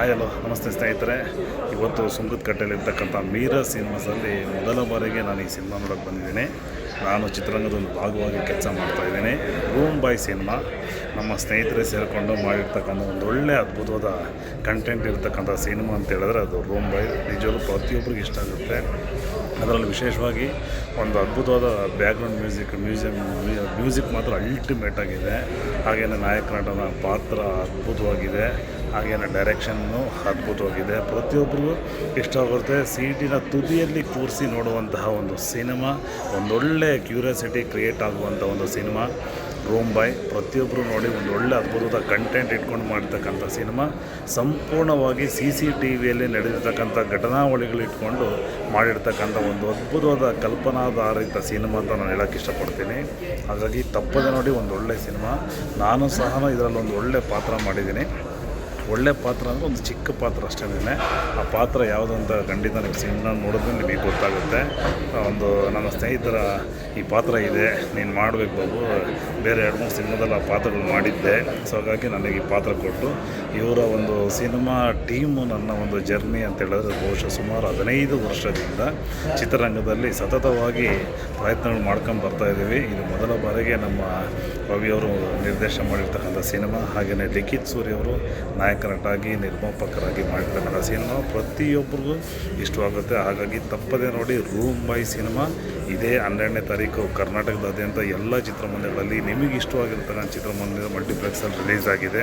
Hi, hello. ನಮಸ್ತೆ ಸ್ನೇಹಿತರೆ. ಇವತ್ತು ಸುಂಕದಕಟ್ಟೆಯಲ್ಲಿರ್ತಕ್ಕಂಥ ಮೀರಾ ಸಿನಿಮಾಸಲ್ಲಿ ಮೊದಲ ಬಾರಿಗೆ ನಾನು ಈ ಸಿನಿಮಾ ನೋಡೋಕ್ಕೆ ಬಂದಿದ್ದೀನಿ. ನಾನು ಚಿತ್ರರಂಗದ ಒಂದು ಭಾಗವಾಗಿ ಕೆಲಸ ಮಾಡ್ತಾಯಿದ್ದೀನಿ ರೂಮ್ ಬಾಯ್ ಸಿನಿಮಾ. ನಮ್ಮ ಸ್ನೇಹಿತರೆ ಸೇರಿಕೊಂಡು ಮಾಡಿರ್ತಕ್ಕಂಥ ಒಂದು ಒಳ್ಳೆ ಅದ್ಭುತವಾದ ಕಂಟೆಂಟ್ ಇರ್ತಕ್ಕಂಥ ಸಿನಿಮಾ ಅಂತ ಹೇಳಿದ್ರೆ ಅದು ರೂಮ್ ಬಾಯ್ ನಿಜವಾಗ್ಲೂ ಪ್ರತಿಯೊಬ್ಬರಿಗೂ ಇಷ್ಟ ಆಗುತ್ತೆ. ಅದರಲ್ಲಿ ವಿಶೇಷವಾಗಿ ಒಂದು ಅದ್ಭುತವಾದ ಬ್ಯಾಕ್ಗ್ರೌಂಡ್ ಮ್ಯೂಸಿಕ್ ಮ್ಯೂಸಿಯಂ ಮ್ಯೂಸಿಕ್ ಮಾತ್ರ ಅಲ್ಟಿಮೇಟ್ ಆಗಿದೆ. ಹಾಗೆಯೇ ನಾಯಕ, ನಟನ ಪಾತ್ರ ಅದ್ಭುತವಾಗಿದೆ. ಹಾಗೆಯೇ ಡೈರೆಕ್ಷನ್ನು ಅದ್ಭುತವಾಗಿದೆ ಪ್ರತಿಯೊಬ್ಬರಿಗೂ ಇಷ್ಟವಾಗುತ್ತೆ ಸೀಟಿನ ತುದಿಯಲ್ಲಿ ಕೂರಿಸಿ ನೋಡುವಂತಹ ಒಂದು ಸಿನಿಮಾ, ಒಂದೊಳ್ಳೆ ಕ್ಯೂರಿಯಾಸಿಟಿ ಕ್ರಿಯೇಟ್ ಆಗುವಂಥ ಒಂದು ಸಿನಿಮಾ ರೂಮ್ ಬಾಯ್ ಪ್ರತಿಯೊಬ್ಬರು ನೋಡಿ ಒಂದು ಒಳ್ಳೆ ಕಂಟೆಂಟ್ ಇಟ್ಕೊಂಡು ಮಾಡಿರ್ತಕ್ಕಂಥ ಸಿನಿಮಾ, ಸಂಪೂರ್ಣವಾಗಿ ಸಿ ಸಿ ಟಿ ವಿಯಲ್ಲಿ ನಡೆದಿರ್ತಕ್ಕಂಥ ಘಟನಾವಳಿಗಳು ಇಟ್ಕೊಂಡು ಮಾಡಿರ್ತಕ್ಕಂಥ ಒಂದು ಅದ್ಭುತವಾದ ಕಲ್ಪನಾಧಾರಿತ ಸಿನಿಮಾ ಅಂತ ನಾನು ಹೇಳೋಕ್ಕೆ ಇಷ್ಟಪಡ್ತೀನಿ. ಹಾಗಾಗಿ ತಪ್ಪದೆ ನೋಡಿ ಒಂದು ಒಳ್ಳೆ ಸಿನಿಮಾ. ನಾನು ಸಹ ಇದರಲ್ಲಿ ಒಂದು ಒಳ್ಳೆ ಪಾತ್ರ ಮಾಡಿದ್ದೀನಿ. ಒಳ್ಳೆ ಪಾತ್ರ ಅಂದರೆ ಒಂದು ಚಿಕ್ಕ ಪಾತ್ರ ಅಷ್ಟೇ ಆ ಪಾತ್ರ ಯಾವುದು ಅಂತ ಖಂಡಿತ ನೀವು ಸಿನಿಮಾ ನೋಡಿದ್ರೆ ನಿಮಗೆ ಗೊತ್ತಾಗುತ್ತೆ. ಒಂದು ನನ್ನ ಸ್ನೇಹಿತರ ಈ ಪಾತ್ರ ಇದೆ, ನೀನು ಮಾಡಬೇಕು ಬಾಬು. ಬೇರೆ ಎರಡು ಮೂರು ಸಿನಿಮಾದಲ್ಲಿ ಆ ಪಾತ್ರಗಳು ಮಾಡಿದ್ದೆ. ಸೊ ಹಾಗಾಗಿ ನನಗೆ ಈ ಪಾತ್ರ ಕೊಟ್ಟು. ಇವರ ಒಂದು ಸಿನಿಮಾ ಟೀಮು ನನ್ನ ಒಂದು ಜರ್ನಿ ಅಂತ ಹೇಳಿದ್ರೆ ಬಹುಶಃ ಸುಮಾರು ಹದಿನೈದು ವರ್ಷದಿಂದ ಚಿತ್ರರಂಗದಲ್ಲಿ ಸತತವಾಗಿ ಪ್ರಯತ್ನಗಳು ಮಾಡ್ಕೊಂಡು ಬರ್ತಾ ಇದ್ದೀವಿ. ಇದು ಮೊದಲ ಬಾರಿಗೆ ನಮ್ಮ ರವಿಯವರು ನಿರ್ದೇಶನ ಮಾಡಿರ್ತಕ್ಕಂಥ ಸಿನಿಮಾ. ಹಾಗೆಯೇ ಲಿಖಿತ್ ಸೂರಿ ಅವರು ನಾಯಕ ನಟರಾಗಿ ನಿರ್ಮಾಪಕರಾಗಿ ಮಾಡಿರ್ತಕ್ಕಂಥ ಸಿನಿಮಾ ಪ್ರತಿಯೊಬ್ಬರಿಗೂ ಇಷ್ಟವಾಗುತ್ತೆ. ಹಾಗಾಗಿ ತಪ್ಪದೆ ನೋಡಿ ರೂಮ್ ಬೈ ಸಿನಿಮಾ ಇದೇ ಹನ್ನೆರಡನೇ ತಾರೀಕು ಕರ್ನಾಟಕದಾದ್ಯಂತ ಎಲ್ಲ ಚಿತ್ರಮಂದಿರಗಳಲ್ಲಿ ನಿಮಗೆ ಇಷ್ಟವಾಗಿರ್ತಕ್ಕಂಥ ಚಿತ್ರಮಂದಿರ ಮಲ್ಟಿಪ್ಲೆಕ್ಸಲ್ಲಿ ರಿಲೀಸ್ ಆಗಿದೆ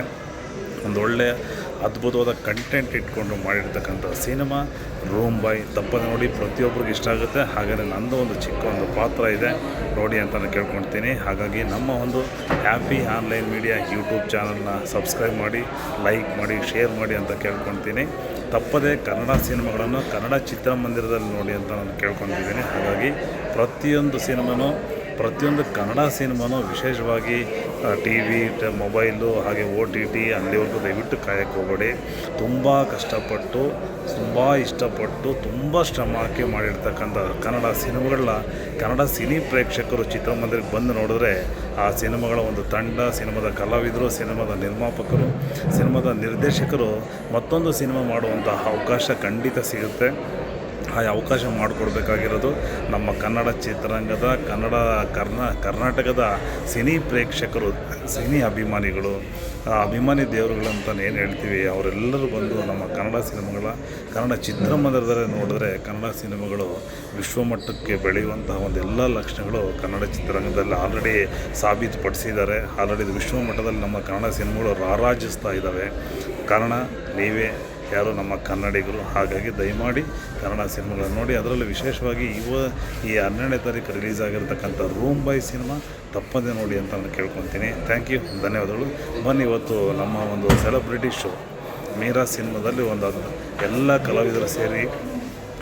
ಒಂದು ಒಳ್ಳೆಯ ಅದ್ಭುತವಾದ ಕಂಟೆಂಟ್ ಇಟ್ಕೊಂಡು ಮಾಡಿರ್ತಕ್ಕಂಥ ಸಿನಿಮಾ. ರೂಮ್ ಬಾಯ್ ತಪ್ಪದೆ ನೋಡಿ ಪ್ರತಿಯೊಬ್ಬರಿಗೂ ಇಷ್ಟ ಆಗುತ್ತೆ. ಹಾಗೆಯೇ ನಂದು ಒಂದು ಚಿಕ್ಕ ಒಂದು ಪಾತ್ರ ಇದೆ. ನೋಡಿ ಅಂತ ಕೇಳ್ಕೊಳ್ತೀನಿ. ಹಾಗಾಗಿ ನಮ್ಮ ಒಂದು ಹ್ಯಾಪಿ ಆನ್ಲೈನ್ ಮೀಡಿಯಾ ಯೂಟ್ಯೂಬ್ ಚಾನಲ್ನ ಸಬ್ಸ್ಕ್ರೈಬ್ ಮಾಡಿ ಲೈಕ್ ಮಾಡಿ ಶೇರ್ ಮಾಡಿ ಅಂತ ಕೇಳ್ಕೊಳ್ತೀನಿ. ತಪ್ಪದೇ ಕನ್ನಡ ಸಿನಿಮಾಗಳನ್ನು ಕನ್ನಡ ಚಿತ್ರಮಂದಿರದಲ್ಲಿ ನೋಡಿ ಅಂತ ನಾನು ಕೇಳ್ಕೊತಿದ್ದೀನಿ ಹಾಗಾಗಿ ಪ್ರತಿಯೊಂದು ಸಿನಿಮಾನೂ, ಪ್ರತಿಯೊಂದು ಕನ್ನಡ ಸಿನಿಮಾನೂ ವಿಶೇಷವಾಗಿ ಟಿ ವಿ ಮೊಬೈಲು, ಹಾಗೆ ಓ ಟಿ ಟಿ ಅಲ್ಲಿವರೆಗೂ ದಯವಿಟ್ಟು ಕಾಯಕ್ಕೆ ಹೋಗಬೇಡಿ. ತುಂಬ ಕಷ್ಟಪಟ್ಟು, ತುಂಬ ಇಷ್ಟಪಟ್ಟು, ತುಂಬ ಶ್ರಮ ಹಾಕಿ ಮಾಡಿರ್ತಕ್ಕಂಥ ಕನ್ನಡ ಸಿನಿಮಾಗಳನ್ನ, ಕನ್ನಡ ಸಿನಿ ಪ್ರೇಕ್ಷಕರು ಚಿತ್ರಮಂದಿರಕ್ಕೆ ಬಂದು ನೋಡಿದ್ರೆ ಆ ಸಿನಿಮಾಗಳ ಒಂದು ತಂಡ, ಸಿನಿಮಾದ ಕಲಾವಿದರು, ಸಿನಿಮಾದ ನಿರ್ಮಾಪಕರು, ಸಿನಿಮಾದ ನಿರ್ದೇಶಕರು ಮತ್ತೊಂದು ಸಿನಿಮಾ ಮಾಡುವಂತಹ ಅವಕಾಶ ಖಂಡಿತ ಸಿಗುತ್ತೆ. ಆ ಅವಕಾಶ ಮಾಡಿಕೊಡ್ಬೇಕಾಗಿರೋದು ನಮ್ಮ ಕನ್ನಡ ಚಿತ್ರರಂಗದ, ಕನ್ನಡ ಕರ್ನಾ, ಕರ್ನಾಟಕದ ಸಿನಿ ಪ್ರೇಕ್ಷಕರು, ಸಿನಿ ಅಭಿಮಾನಿಗಳು ಅಭಿಮಾನಿ ಅಭಿಮಾನಿ ಅಂತ ಏನು ಹೇಳ್ತೀವಿ, ಅವರೆಲ್ಲರೂ ಬಂದು ನಮ್ಮ ಕನ್ನಡ ಸಿನಿಮಾಗಳ, ಕನ್ನಡ ಚಿತ್ರಮಂದಿರದಲ್ಲಿ ನೋಡಿದ್ರೆ ಕನ್ನಡ ಸಿನಿಮಾಗಳು ವಿಶ್ವಮಟ್ಟಕ್ಕೆ ಬೆಳೆಯುವಂತಹ ಒಂದು ಎಲ್ಲ ಲಕ್ಷಣಗಳು ಕನ್ನಡ ಚಿತ್ರರಂಗದಲ್ಲಿ ಆಲ್ರೆಡಿ ಸಾಬೀತುಪಡಿಸಿದ್ದಾರೆ. ಆಲ್ರೆಡಿ ವಿಶ್ವಮಟ್ಟದಲ್ಲಿ ನಮ್ಮ ಕನ್ನಡ ಸಿನಿಮಾಗಳು ರಾರಾಜಿಸ್ತಾ ಇದ್ದಾವೆ. ಕಾರಣ ನೀವೇ ಯಾರು ನಮ್ಮ ಕನ್ನಡಿಗರು, ಹಾಗಾಗಿ ದಯಮಾಡಿ ಕನ್ನಡ ಸಿನಿಮಾಗಳನ್ನು ನೋಡಿ. ಅದರಲ್ಲೂ ವಿಶೇಷವಾಗಿ ಇವ ಈ ಹನ್ನೆರಡನೇ ತಾರೀಕು ರಿಲೀಸ್ ಆಗಿರ್ತಕ್ಕಂಥ ರೂಮ್ ಬೈ ಸಿನಿಮಾ ತಪ್ಪದೇ ನೋಡಿ ಅಂತ ನಾನು ಕೇಳ್ಕೊತೀನಿ. ಥ್ಯಾಂಕ್ ಯು ಧನ್ಯವಾದಗಳು. ಬನ್ನಿ ಇವತ್ತು ನಮ್ಮ ಒಂದು ಸೆಲೆಬ್ರಿಟಿ ಶೋ ಮೀರಾ ಸಿನಿಮಾದಲ್ಲಿ ಒಂದು ಎಲ್ಲ ಕಲಾವಿದರು ಸೇರಿ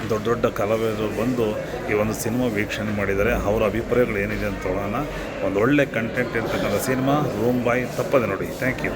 ದೊಡ್ಡ ದೊಡ್ಡ ಕಲಾವಿದರು ಬಂದು ಈ ಒಂದು ಸಿನಿಮಾ ವೀಕ್ಷಣೆ ಮಾಡಿದ್ದಾರೆ. ಅವರ ಅಭಿಪ್ರಾಯಗಳು ಏನಿದೆ ಅಂತ ನೋಡೋಣ. ಒಂದು ಒಳ್ಳೆ ಕಂಟೆಂಟ್ ಇರ್ತಕ್ಕಂಥ ಸಿನಿಮಾ ರೂಮ್ ಬಾಯ್ ತಪ್ಪದೆ ನೋಡಿ. ಥ್ಯಾಂಕ್ ಯು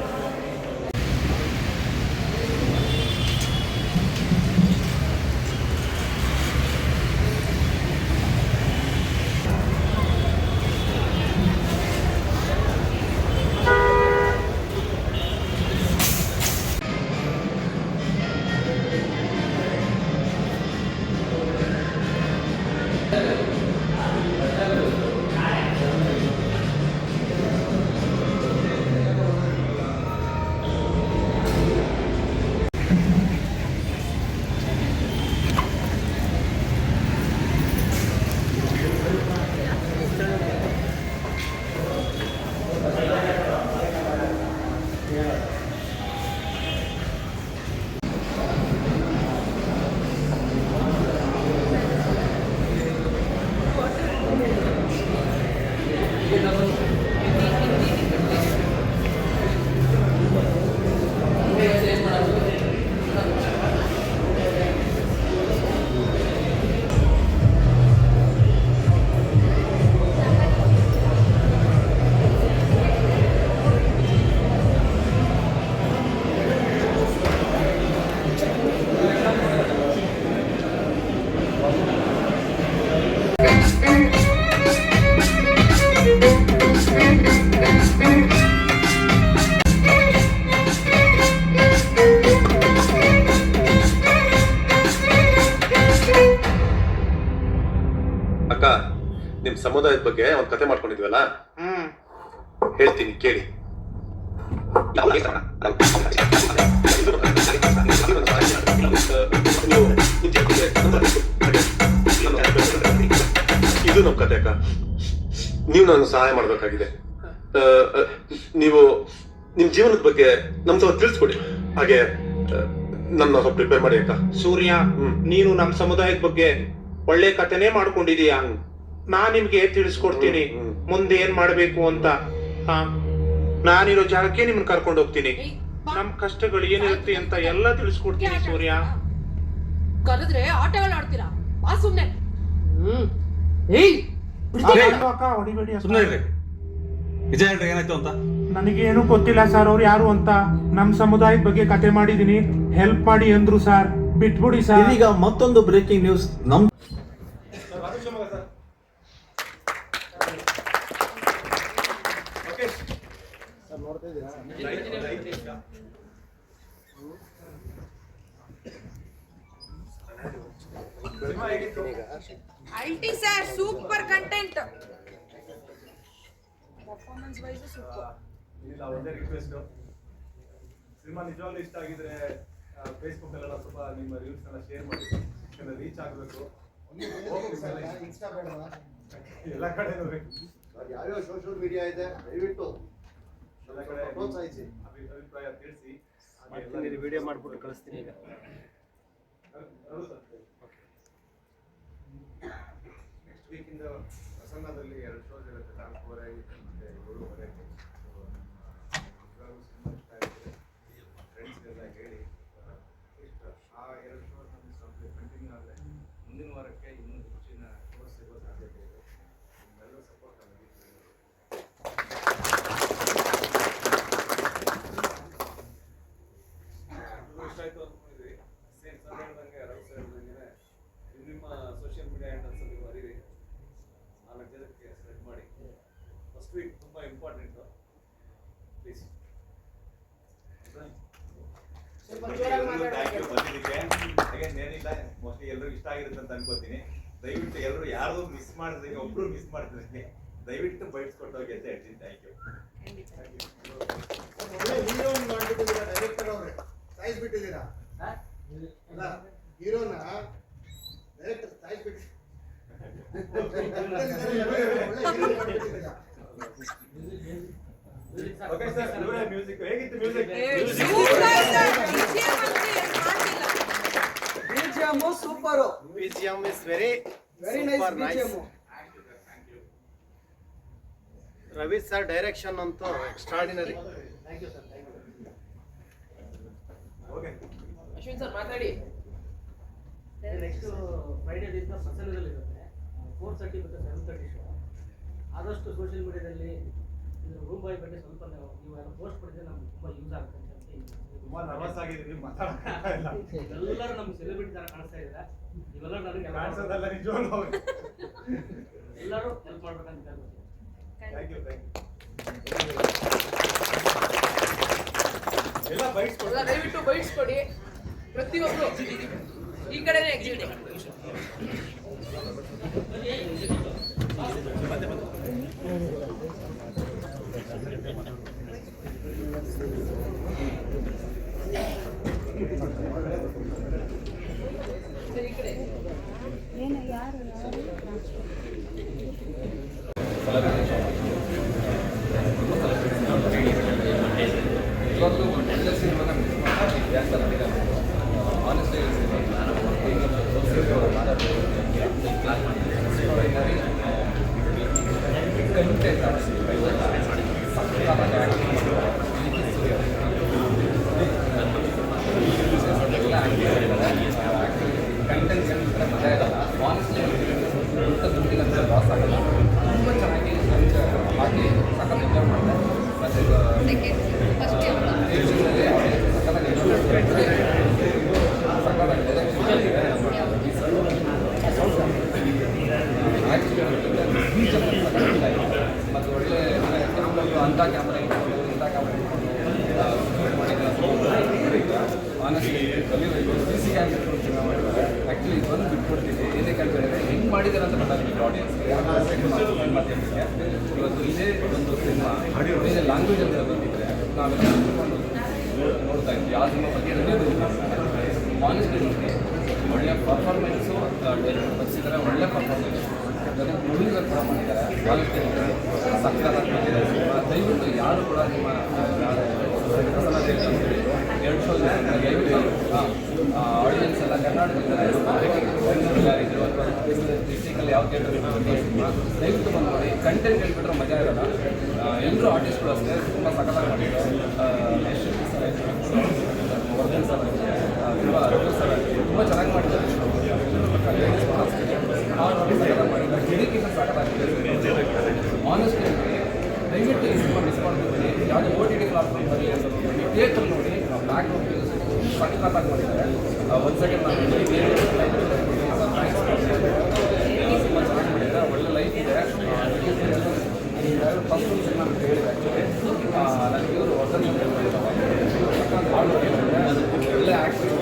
ಅಕ್ಕ ನಿಮ್ ಸಮುದಾಯದ ಬಗ್ಗೆ ಒಂದು ಕತೆ ಮಾಡ್ಕೊಂಡಿದ್ವಲ್ಲ? ಹ್ಮ್. ಹೇಳ್ತೀನಿ ಕೇಳಿ. ಇದು ನಮ್ ಕತೆ ಅಕ್ಕ. ನೀವು ನಾನು ಸಹಾಯ ಮಾಡ್ಬೇಕಾಗಿದೆ. ನೀವು ನಿಮ್ಮ ಜೀವನದ ಬಗ್ಗೆ ನಮ್ ಸ್ವಲ್ಪ ತಿಳಿಸ್ಕೊಡಿ. ಹಾಗೆ ನನ್ನ ಸ್ವಲ್ಪ ಪ್ರಿಪೇರ್ ಮಾಡಿ ಅಂತ ಸೂರ್ಯ. ನೀನು ನಮ್ಮ ಸಮುದಾಯದ ಬಗ್ಗೆ ಒಳ್ಳೆ ಕಥೆನೇ ಮಾಡ್ಕೊಂಡಿದೀಯ. ನಾ ನಿಮ್ಗೆ ತಿಳಿಸ್ಕೊಡ್ತೀನಿ. ಮುಂದೆ ಏನ್ ಮಾಡ್ಬೇಕು ಅಂತ. ಹಾ. ನಾನಿರೋ ಜಾಗಕ್ಕೆ ನಿಮ್ಮನ್ನ ಕರ್ಕೊಂಡು ಹೋಗ್ತೀನಿ. ನಮ್ ಕಷ್ಟಗಳು ಏನಿರುತ್ತೆ ಅಂತ ಎಲ್ಲ ತಿಳಿಸ್ಕೊಡ್ತೀನಿ ಸೂರ್ಯ. ಕರೆದ್ರೆ ಆಟಗಳು ಆಡ್ತೀರಾ? ಬಾ ಸುಮ್ನೆ. ಹ್ಮ್. ಏಯ್. ಸುಮ್ಮನೆ ಇರ್ರಿ. ನಿಜ ಹೇಳ್ರಿ ಏನಾಯ್ತು ಅಂತ? ನನಗೇನು ಗೊತ್ತಿಲ್ಲ ಸರ್ ಅವ್ರು ಯಾರು ಅಂತ. ನಮ್ ಸಮುದಾಯದ ಬಗ್ಗೆ ಕತೆ ಮಾಡಿದೀನಿ. ಹೆಲ್ಪ್ ಮಾಡಿ ಅಂದ್ರು ಸರ್ ಬಿಟ್ಬಿಡಿ ಸರ್ ಇದೀಗ ಮತ್ತೊಂದು ಬ್ರೇಕಿಂಗ್ ನ್ಯೂಸ್ ನಮ್ ಅಲ್ಟಿ sir super content performance wise super ಇಲ್ಲ ಒಂದೇ ರಿಕ್ವೆಸ್ಟ್ ಸಿನಿಮಾ ನಿಜವಾಗ್ಲೂ ಇಷ್ಟ ಆಗಿದ್ರೆ ಫೇಸ್ಬುಕ್ ಅಲ್ಲೆಲ್ಲ ಸ್ವಲ್ಪ ನಿಮ್ಮ ರೀಲ್ಸ್ ಎಲ್ಲ ಶೇರ್ ಮಾಡಿ ಯಾಕಂದ್ರೆ ರೀಚ್ ಆಗಬೇಕು. ಎಲ್ಲ ಕಡೆ ಯಾವ್ಯಾವ ಸೋಷಿಯಲ್ ಮೀಡಿಯಾ ಇದೆ ದಯವಿಟ್ಟು ಎಲ್ಲ ಕಡೆ ಪ್ರೋತ್ಸಾಹಿಸಿ. ಅಭಿ- ಅಭಿಪ್ರಾಯ ತಿಳಿಸಿ. ವಿಡಿಯೋ ಮಾಡ್ಬಿಟ್ಟು ಕಳಿಸ್ತೀನಿ ಈಗ. ನೆಕ್ಸ್ಟ್ ವೀಕಿಂದ ಪ್ರಸನ್ನದಲ್ಲಿ ಎರಡು ಶೋಸ್ ಇರುತ್ತೆ. ನಾಲ್ಕೂವರೆ ಮತ್ತೆ ಏಳುವರೆ ಫ್ರೆಂಡ್ಸ್ಗೆಲ್ಲ ಹೇಳಿ ಇಷ್ಟ ಆ ಎರಡು ಶೋ ನಮಗೆ ಕಂಟಿನ್ಯೂ ಆದರೆ ಮುಂದಿನ ವಾರಕ್ಕೆ ಇನ್ನೂ ಹೆಚ್ಚಿನ ಶೋಸ್ ಸಿಗೋ ಸಾಧ್ಯತೆ ಇದೆ ನಿಮ್ಮೆಲ್ಲರೂ ಸಪೋರ್ಟ್ ಆಗಿ ಇಷ್ಟ ಆಯ್ತು ಅಂದ್ಕೊಂಡಿದ್ವಿ ಸೇಮ್ ಸರ್ ಹೇಳ್ದಂಗೆ ರವಿ ಸರ್ ಹೇಳ್ದಂಗೆ ಇದು ನಿಮ್ಮ ಸೋಷಿಯಲ್ ಮೀಡಿಯಾ ಹ್ಯಾಂಡಲ್ಸ್ ನೀವು ಅರಿರಿ ನಾಲ್ಕು ಜನಕ್ಕೆ ಸ್ಪ್ರೆಡ್ ಮಾಡಿ. ಫಸ್ಟ್ ವೀಕ್ ತುಂಬ ಇಂಪಾರ್ಟೆಂಟು ಪ್ಲೀಸ್ ಥ್ಯಾಂಕ್ ಯು ಬಂದಿದ್ದಕ್ಕೆ. ಅಗೇನ್ ಏನಿಲ್ಲ ಮೋಸ್ಟ್ಲಿ ಎಲ್ಲರೂ ಇಷ್ಟ ಆಗಿರುತ್ತೆ ಅಂತ ಅನ್ಕೋತೀನಿ. ದಯವಿಟ್ಟು ಎಲ್ಲರೂ ಯಾರು ಮಿಸ್ ಮಾಡಿದ್ರೆ ಒಬ್ರು ಮಿಸ್ ಮಾಡಿದ್ರೆ ದಯವಿಟ್ಟು ಬೈಟ್ಸ್ಕೊಟ್ಟೋಗಿ ಅಂತ ಹೇಳ್ತೀನಿ. ಥ್ಯಾಂಕ್ ಯು ಒಳ್ಳೆ ಹೀರೋ ಮಾಡ್ಬಿಟ್ಟಿದ್ದೀರಾ ಡೈರೆಕ್ಟರ್ ಅವ್ರೆ? ಸಾಯಿಸ್ಬಿಟ್ಟಿದ್ದೀರಾ? ಅಲ್ಲ ಹೀರೋನ? ಡೈರೆಕ್ಟರ್ ಸಾಯಿಸ್ಬಿಟ್ಟು ಒಳ್ಳೆ ಹೀರೋ ಮಾಡ್ಬಿಟ್ಟಿದ್ದೀರಾ ಓಕೆ ಸರ್ ಮ್ಯೂಸಿಕ್ ಹೇಗಿತ್ತು ಮ್ಯೂಸಿಕ್ ಸೂಪರ್ ಸರ್ BGM ಅಂತೂ super very nice nice. Ravi sir direction ಅಂತೂ ಎಕ್ಸ್ಟ್ರಾಡಿನರಿ ಓಕೆ ಅಶ್ವಿನ್ ಸರ್ ಮಾತಾಡಿ. ನೆಕ್ಸ್ಟ್ ಫ್ರೈಡೇ ಪ್ರಸನ್ನದಲ್ಲಿ ಇರುತ್ತೆ ಫೋರ್ ತರ್ಟಿ ಮತ್ತು ಸೆವೆನ್ ತರ್ಟಿ ಶೋ ಆದಷ್ಟು ಸೋಷಿಯಲ್ ಮೀಡಿಯಾದಲ್ಲಿ ಇದು ರೂಮ್ ಬಾಯ್ ಬಗ್ಗೆ ಸ್ವಲ್ಪ ನೀವು ಎಲ್ಲ ಪೋಸ್ಟ್ ಮಾಡಿದ್ರೆ ನಮ್ಗೆ ತುಂಬ ಯೂಸ್ ಆಗುತ್ತೆ. ತುಂಬಾ ನರ್ವಸ್ ಆಗಿದ್ದೀವಿ ಎಲ್ಲರೂ ನಮ್ಮ ಸೆಲೆಬ್ರಿಟಿ ಥರ ಕಾಣಿಸ್ತಾ ಇದ್ದಾರೆ. ನೀವೆಲ್ಲರೂ ನನಗೆ ಕಾಣಿಸೋದಲ್ಲ ನಿಜವಾಗ್ಲೂ ಎಲ್ಲರೂ ಹೆಲ್ಪ್ ಮಾಡ್ಬೇಕಂತ ಥ್ಯಾಂಕ್ ಯು ಥ್ಯಾಂಕ್ ಯು ಎಲ್ಲ ಬೈಟ್ಸ್ಕೊಟ್ಟು ಎಲ್ಲ ದಯವಿಟ್ಟು ಬೈಟ್ಸ್ಕೊಡಿ ಪ್ರತಿಯೊಬ್ಬರು ಈ ಕಡೆನೇ ಎಕ್ಸಿಬಿಟ್ ಈ ಕಡೆ que ಒಂದು ಸೆಕೆಂಡ್ ನಾನು ಒಳ್ಳೆ ಲೈಫ್ ಇದೆ ಫಸ್ಟ್ ಒಂದು ಅಂತ ಹೇಳಿದೆ ಆ್ಯಕ್ಚುಲಿ ನನಗೆ ಇವರು ಹೊಸ ಒಳ್ಳೆ ಆ್ಯಕ್ಟಿಂಗ್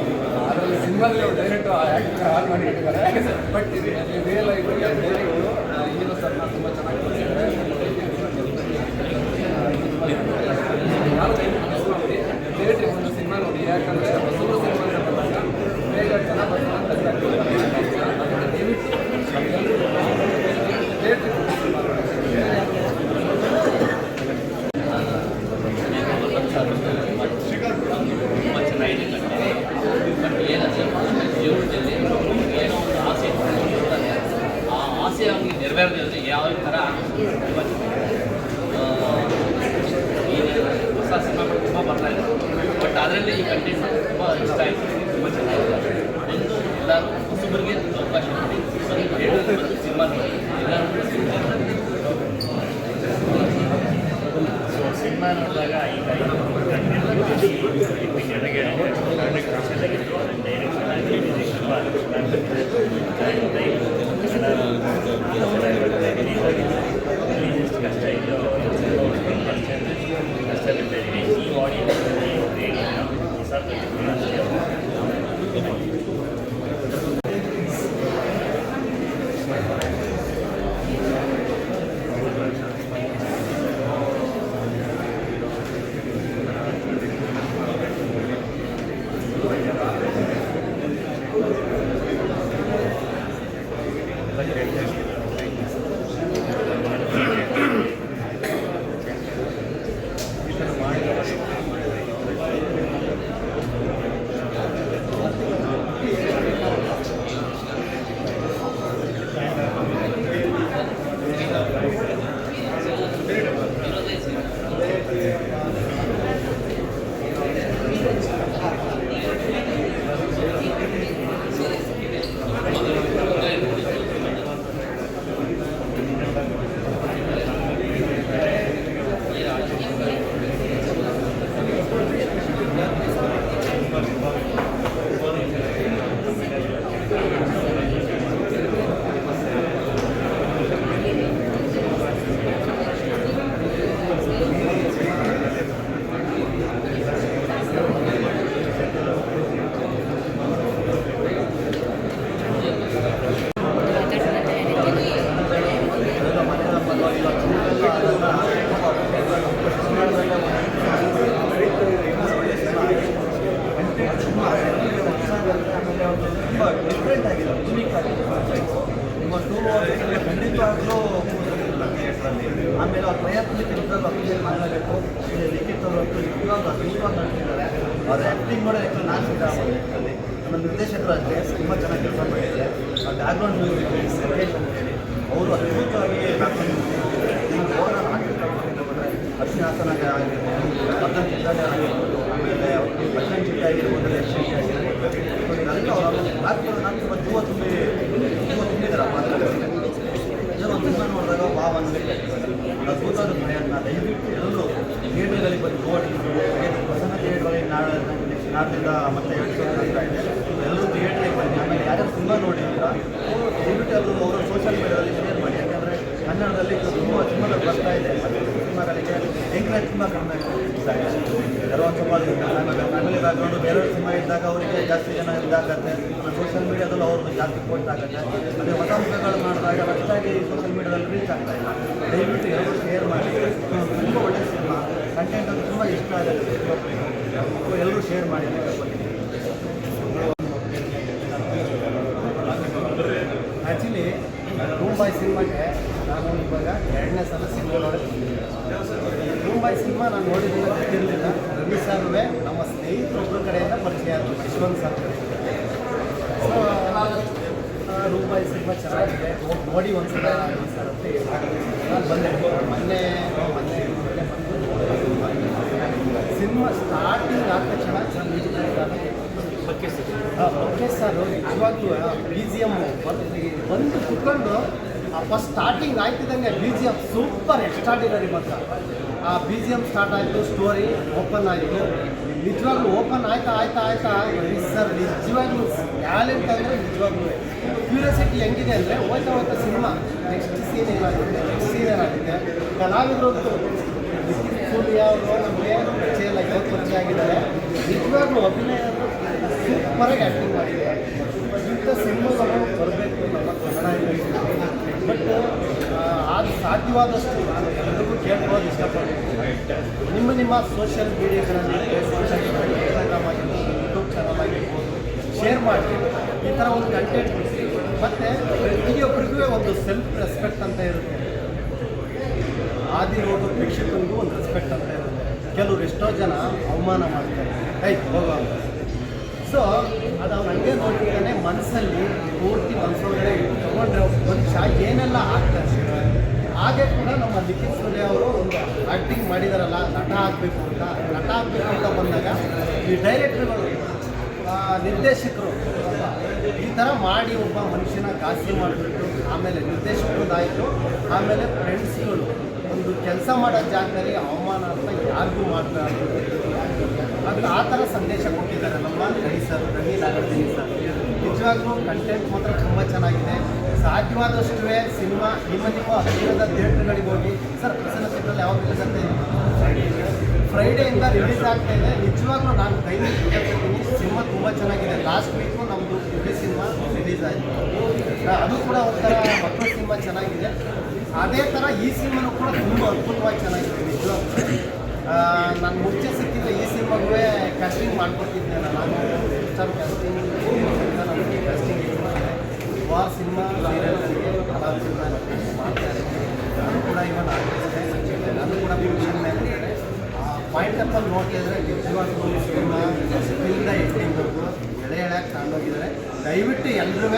ಅದರಲ್ಲಿ ಸಿನಿಮಾದಲ್ಲಿ ಡೈರೆಕ್ಟ್ ಆ್ಯಕ್ಟಿಂಗ್ ಹಾಳು ಮಾಡಿ ಇಟ್ಟಿದ್ದಾರೆ ಬಟ್ ರಿಯಲ್ ಲೈಫ್ ಸರ್ ನಾನು ತುಂಬ ಚೆನ್ನಾಗಿ ಖಂಡಿತವಾಗ್ಲೂ ಆಮೇಲೆ ಅವ್ರ ಪ್ರಯತ್ನ ಕೆಲಸದಲ್ಲಿ ಅಪ್ರಿಷಿಯೇಟ್ ಮಾಡಬೇಕು ಇಲ್ಲಿ ಲಿಖಿತ್ ಅವರು ಅಂತೂ ನಿಜವಾಗ್ಲೂ ಅದ್ಭುತವಾಗಿ ನಡ್ತಿದ್ದಾರೆ ಅವ್ರ ಆ್ಯಕ್ಟಿಂಗ್ ಯಾಕಂದ್ರೆ ನಾನು ಸಿದ್ಧಾರ್ಥ ನಮ್ಮ ನಿರ್ದೇಶಕರು ಅಷ್ಟೇ, ತುಂಬ ಚೆನ್ನಾಗಿ ಕೆಲಸ ಮಾಡಿದ್ದಾರೆ. ಆ ಬ್ಯಾಕ್ಗ್ರೌಂಡ್ ಮ್ಯೂಸಿಕ್ ಅಂತ ಅಂತೇಳಿ ಅವರು ಅದ್ಭುತವಾಗಿ ಬ್ಯಾಕ್ಗ್ರೌಂಡ್ ಮ್ಯೂಸಿಕ್ ಅವರ ಅರ್ಶಿನ ಹಾಸನಾಗ ಆಗಿರ್ಬೋದು, ಅರ್ಧ ಚಿತ್ತಾಗ ಆಗಿರ್ಬೋದು, ಆಮೇಲೆ ಭಜನ್ ಚಿತ್ತ ಆಗಿರ್ಬೋದು ಯಶಸ್ವಿ ಆಗಿರ್ಬೋದು. ನನಗೆ ಅವರು ನಾನು ತುಂಬ ಜೀವ ತುಂಬಿ ಜೀವ ತುಂಬಿದ್ದಾರೆ ಆ ಪಾತ್ರಗಳಿಗೆ ಇದನ್ನು ಒಂದು ಸಿನಿಮಾ ನೋಡಿದಾಗ ಅದ್ಭುತವಾದ ಪ್ರಯತ್ನ ದಯವಿಟ್ಟು ಎಲ್ಲರೂ ಥಿಯೇಟರ್ಗಳಲ್ಲಿ ಬಂದು ನೋಡಿ ಹಾಗೆ ಪ್ರಸನ್ನ ಥಿಯೇಟ್ರಲ್ಲಿ ನಾಳೆ ನೆಕ್ಸ್ಟ್ ಮತ್ತೆ ಎರಡು ಸಾವಿರ ಇದೆ ಎಲ್ಲರೂ ಥಿಯೇಟ್ರಿಗೆ ಬನ್ನಿ ಆಮೇಲೆ ಯಾರ್ಯಾರು ಸಿನಿಮಾ ನೋಡಿದ್ದೀರಾ ದಯವಿಟ್ಟು ಎಲ್ಲರೂ ಅವರ ಸೋಷಿಯಲ್ ಮೀಡಿಯಾದಲ್ಲಿ ಶೇರ್ ಮಾಡಿ ಯಾಕಂದರೆ ಕನ್ನಡದಲ್ಲಿ ತುಂಬ ಸಿನಿಮಾಗಳು ಬರ್ತಾ ಇದೆ ಸಿನಿಮಾಗಳಿಗೆ ಎಂಕರೇಜ್ ತುಂಬ ಕಡಿಮೆ ಯಾರೋ ಒಂದು ಸ್ವಲ್ಪ ಫ್ಯಾಮಿಲಿ ಬ್ಯಾಕ್ಗ್ರೌಂಡು ಬೇರೆ ಸಿನಿಮಾ ಇದ್ದಾಗ ಅವರಿಗೆ ಜಾಸ್ತಿ ಜನ ಇದಾಗತ್ತೆ ಜಾಸ್ತಿ ಪೋಸ್ಟ್ ಆಗುತ್ತೆ ಅದೇ ಹೊಸ ಮುಖಗಳು ಮಾಡಿದಾಗ ಹೊಸದಾಗಿ ಸೋಷಿಯಲ್ ಮೀಡಿಯಾದಲ್ಲಿ ರೀಚ್ ಆಗ್ತಾ ಇಲ್ಲ. ದಯವಿಟ್ಟು ಎಲ್ಲರೂ ಶೇರ್ ಮಾಡಿ. ತುಂಬ ಒಳ್ಳೆಯ ಸಿನಿಮಾ. ಕಂಟೆಂಟ್ ಅದು ತುಂಬ ಇಷ್ಟ ಆಗುತ್ತೆ. ಎಲ್ಲರೂ ಶೇರ್ ಮಾಡಿ. ಆ್ಯಕ್ಚುಲಿ ಮುಂಬೈ ಸಿನಿಮಾಗೆ ನಾನು ಇವಾಗ ಎರಡನೇ ಸಲ ಸಿನಿಮಾ ನೋಡಿದ್ದೀನಿ ಮುಂಬೈ ಸಿನಿಮಾ ನಾನು ನೋಡಿದ್ದೆಲ್ಲ ಗೊತ್ತಿರಲಿಲ್ಲ. ರವಿ ಸರ್ವೇ ನಮ್ಮ ಸ್ನೇಹಿತರೊಬ್ಬರ ಕಡೆಯಿಂದ ಪರಿಚಯ ಆದರು ಯಶವಂತ್ ಸರ್ ಸೊ ಸಿನಿಮಾ ಚೆನ್ನಾಗಿದೆ. ಹೋಗಿ ನೋಡಿ ಒಂದ್ಸಲ ಸಲ ಸರ್ ಅಂತ ಹೇಳಿ. ನಾನು ಬಂದೆ. ಮೊನ್ನೆ ಮೊನ್ನೆ ಮೊನ್ನೆ ಬಂದು ಸಿನಿಮಾ ಸ್ಟಾರ್ಟಿಂಗ್ ಆದ ತಕ್ಷಣ ಚೆನ್ನಾಗಿ ಓಕೆ ಸರ್ ನಿಜವಾಗ್ಲೂ ಬಿ ಜಿ ಎಂ ಬಂದು ಕುತ್ಕೊಂಡು first starting ಆಯ್ತಿದ್ದಂಗೆ B G M super extraordinary ಮಾತ್ರ. ಆ ಬಿ ಜಿ ಎಂ ಸ್ಟಾರ್ಟ್ ಆಯಿತು ಸ್ಟೋರಿ ಓಪನ್ ಆಯಿತು. ನಿಜವಾಗ್ಲೂ ಓಪನ್ ಆಯ್ತಾ ಆಯ್ತಾ ಆಯ್ತಾ? ಸರ್ ನಿಜವಾಗ್ಲೂ ಟ್ಯಾಲೆಂಟ್ ಅಂದರೆ ನಿಜವಾಗ್ಲೂ. ಕ್ಯೂರಿಯಾಸಿಟಿ ಹೆಂಗಿದೆ ಅಂದರೆ ಹೋಯ್ತಾ ಹೋಯ್ತಾ ಸಿನಿಮಾ ನೆಕ್ಸ್ಟ್ ಸೀನ್ ಏನಾಗುತ್ತೆ? ನೆಕ್ಸ್ಟ್ ಸೀನ್ ಏನಾಗುತ್ತೆ? ಕಲಾವಿದರು ನಮಗೆ ಪರಿಚಯ ಇಲ್ಲ ಇವತ್ತು ಆಗಿದ್ದಾರೆ. ನಿಜವಾಗ್ಲೂ ಅಭಿನಯ ಸೂಪರಾಗಿ ಆ್ಯಕ್ಟಿಂಗ್ ಮಾಡಿದ್ದಾರೆ. ಇಂಥ ಸಿನಿಮಾ ಬರಬೇಕು ನಮ್ಮ ಕನ್ನಡ ಬಟ್ ಅದು ಸಾಧ್ಯವಾದಷ್ಟು ನಾನು ಎಲ್ಲರಿಗೂ ಕೇಳ್ಕೊಳ್ಳೋದು ಇಷ್ಟಪಡ್ತೀನಿ. ನಿಮ್ಮ ನಿಮ್ಮ ಸೋಷಿಯಲ್ ಮೀಡಿಯಾಗಳಲ್ಲಿ ಫೇಸ್ಬುಕ್ ಇನ್ಸ್ಟಾಗ್ರಾಮ್ ಆಗಿರ್ಬೋದು ಯೂಟ್ಯೂಬ್ ಚಾನಲ್ ಆಗಿರ್ಬೋದು ಶೇರ್ ಮಾಡಿ. ಈ ಥರ ಒಂದು ಕಂಟೆಂಟ್ ಮತ್ತು ಪ್ರತಿಯೊಬ್ಬರಿಗೂ ಒಂದು ಸೆಲ್ಫ್ ರೆಸ್ಪೆಕ್ಟ್ ಅಂತ ಇರುತ್ತೆ. ಆದಿ ನೋಡೋ ಪ್ರೇಕ್ಷಕರಿಗೂ ಒಂದು ರೆಸ್ಪೆಕ್ಟ್ ಅಂತ ಇರುತ್ತೆ. ಕೆಲವರು ಎಷ್ಟೋ ಜನ ಅವಮಾನ ಮಾಡ್ತಾರೆ. ಆಯ್ತು ಹೋಗೋ ಸೊ ಅದು ಅವ್ರು ಹಂಗೆ ನೋಡ್ತಿದ್ದಾನೆ ಮನಸ್ಸಲ್ಲಿ ಪೂರ್ತಿ ಮನಸ್ಸೊಳಗಡೆ ತಗೊಂಡ್ರೆ ಮನುಷ್ಯ ಏನೆಲ್ಲ ಆಗ್ತಾರೆ ಹಾಗೆ ಕೂಡ ನಮ್ಮ ಲಿಖಿತ್ ಸೂರ್ಯ ಅವರು ಒಂದು ಆ್ಯಕ್ಟಿಂಗ್ ಮಾಡಿದಾರಲ್ಲ, ನಟ ಆಗಬೇಕು ಅಂತ. ನಟ ಆಗಬೇಕು ಅಂತ ಬಂದಾಗ ಈ ಡೈರೆಕ್ಟ್ರುಗಳು ನಿರ್ದೇಶಕರು ಈ ಥರ ಮಾಡಿ ಒಬ್ಬ ಮನುಷ್ಯನ ಘಾಸಿ ಮಾಡಿಬಿಟ್ಟು, ಆಮೇಲೆ ನಿರ್ದೇಶಕರದಾಯಿತು ಆಮೇಲೆ ಫ್ರೆಂಡ್ಸ್ಗಳು ಒಂದು ಕೆಲಸ ಮಾಡೋ ಜಾಗದಲ್ಲಿ ಅವಮಾನ ಅಂತ ಯಾರಿಗೂ ಮಾಡ್ತಾರೆ ಅದು ಆ ಥರ ಸಂದೇಶ ಕೊಟ್ಟಿದ್ದಾರೆ. ನಮ್ಮ ರವಿ ಸರ್ ರವಿ ನಾಗರ್ಜನಿ ಸರ್. ನಿಜವಾಗ್ಲೂ ಕಂಟೆಂಟ್ ಮಾತ್ರ ತುಂಬ ಚೆನ್ನಾಗಿದೆ. ಸಾಧ್ಯವಾದಷ್ಟು ಸಿನಿಮಾ, ನಿಮ್ಮ ನಿಮ್ಮ ಹತ್ತಿರದ ಥಿಯೇಟ್ರ್ಗಳಿಗೆ ಹೋಗಿ. ಸರ್, ಪ್ರಸನ್ನ ಚಿತ್ರದಲ್ಲಿ ಯಾವಾಗ ಇದೆ? ಫ್ರೈಡೆಯಿಂದ ರಿಲೀಸ್ ಆಗ್ತಾ ಇದೆ. ನಿಜವಾಗ್ಲೂ ನಾನು ಕೈಲಿ ಕೇಳ್ಕೊತೀನಿ ಸಿನಿಮಾ ತುಂಬ ಚೆನ್ನಾಗಿದೆ. ಲಾಸ್ಟ್ ವೀಕು ನಮ್ಮದು ಸಿನಿಮಾ ರಿಲೀಸ್ ಆಯಿತು. ಅದು ಕೂಡ ಒಂಥರ ಮಕ್ಕಳ ಸಿನಿಮಾ ಚೆನ್ನಾಗಿದೆ. ಅದೇ ಥರ ಈ ಸಿನಿಮಾನು ಕೂಡ ತುಂಬ ಅದ್ಭುತವಾಗಿ ಚೆನ್ನಾಗಿದೆ ನಿಜವಾಗ್ಲೂ ನಾನು ಮುಂಚೆ ಸಿಕ್ಕಿದ್ರೆ ಈ ಸಿನಿಮಾಗೂ ಕ್ಯಾಸ್ಟಿಂಗ್ ಮಾಡ್ಕೊಟ್ಟಿದ್ದೆ ನಾನು. ಸ್ಟಾರ್ ಕ್ಯಾಸ್ಟಿಂಗ್ ನನಗೆ ಕ್ಯಾಸ್ಟಿಂಗ್ ವಾರ್ ಸಿನಿಮಾ ಸೀರಿಯಲ್ಗಳಿಗೆ ಹಲವಾರು ಸಿನಿಮಾ ಮಾಡ್ತಾರೆ. ನಾನು ಕೂಡ ಇವನ್ ನಾನು ಕೂಡ ಫಂಕ್ಷನ್ ಮೇಲೆ ಪಾಯಿಂಟ್ ಅಪ್ಪಲ್ಲಿ ನೋಡ್ತಿದ್ರೆ ನಿಜವಾಗ್ಲೂ ಸಿನಿಮಾ ಫಸ್ಟಿಂದ ಎಂಡಿಂಗ್ವರೆಗೂ ಎಳೆ ಎಳೆ ತಗೊಂಡೋಗಿದ್ದಾರೆ ದಯವಿಟ್ಟು ಎಲ್ಲರೂ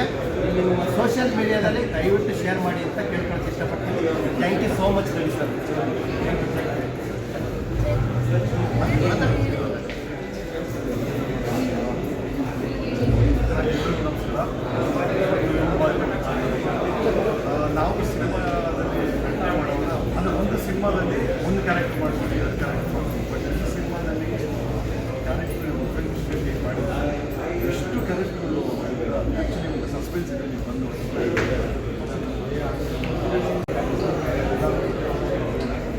ನಿಮ್ಮ ಸೋಷಿಯಲ್ ಮೀಡಿಯಾದಲ್ಲಿ ದಯವಿಟ್ಟು ಶೇರ್ ಮಾಡಿ ಅಂತ ಕೇಳ್ಕೊಳಕ್ಕೆ ಇಷ್ಟಪಡ್ತೀನಿ thank you so much Ravi sir thank you ಎಲ್ರಿಗೂ ನಮಸ್ಕಾರ ಆ, ನಾವು ಸಿನಿಮಾದಲ್ಲಿ ಅಭಿನಯ ಮಾಡುವಾಗ ಅಂದರೆ ಒಂದು ಸಿನಿಮಾದಲ್ಲಿ ಒಂದು ಕ್ಯಾರೆಕ್ಟರ್ ಮಾಡ್ತೀವಿ ಎರಡು ಕ್ಯಾರೆಕ್ಟರ್ ಬಟ್ ಈ ಸಿನಿಮಾದಲ್ಲಿ ಕ್ಯಾರೆಕ್ಟರ್ ಫಿಲ್ಮ್ ಮಾಡಿದ್ದಾರೆ ಎಷ್ಟು ಕ್ಯಾರೆಕ್ಟರ್ಗಳು ಆ್ಯಕ್ಚುಲಿ ಒಂದು ಸಸ್ಪೆನ್ಸ್ ಇದೆ ನೀವು ಬಂದು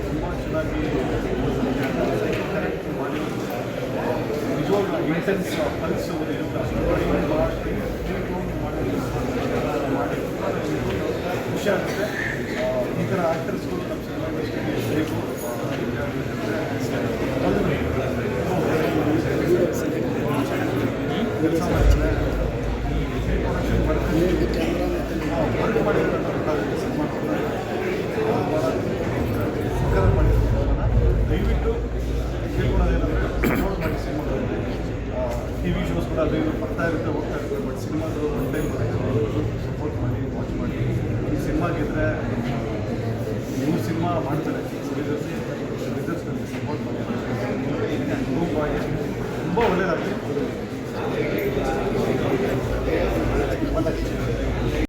ತುಂಬ ಚೆನ್ನಾಗಿ ಕ್ಯಾರೆಕ್ಟರ್ ಮಾಡಿ ನಿಜವಾಗ್ಲೂ ಇಂಟೆನ್ಸ್ ಪಲ್ಸ್ ಖುಷಿ ಆಗುತ್ತೆ ಆ, ಈ ಥರ ಆ್ಯಕ್ಟರ್ಸ್ಗಳು ನಮ್ಮ ಸಿನಿಮಾ ಇಂಡಸ್ಟ್ರಿಗೆ ಬೇಕು ಕೆಲಸ ಮಾಡಿದ್ದಾರೆ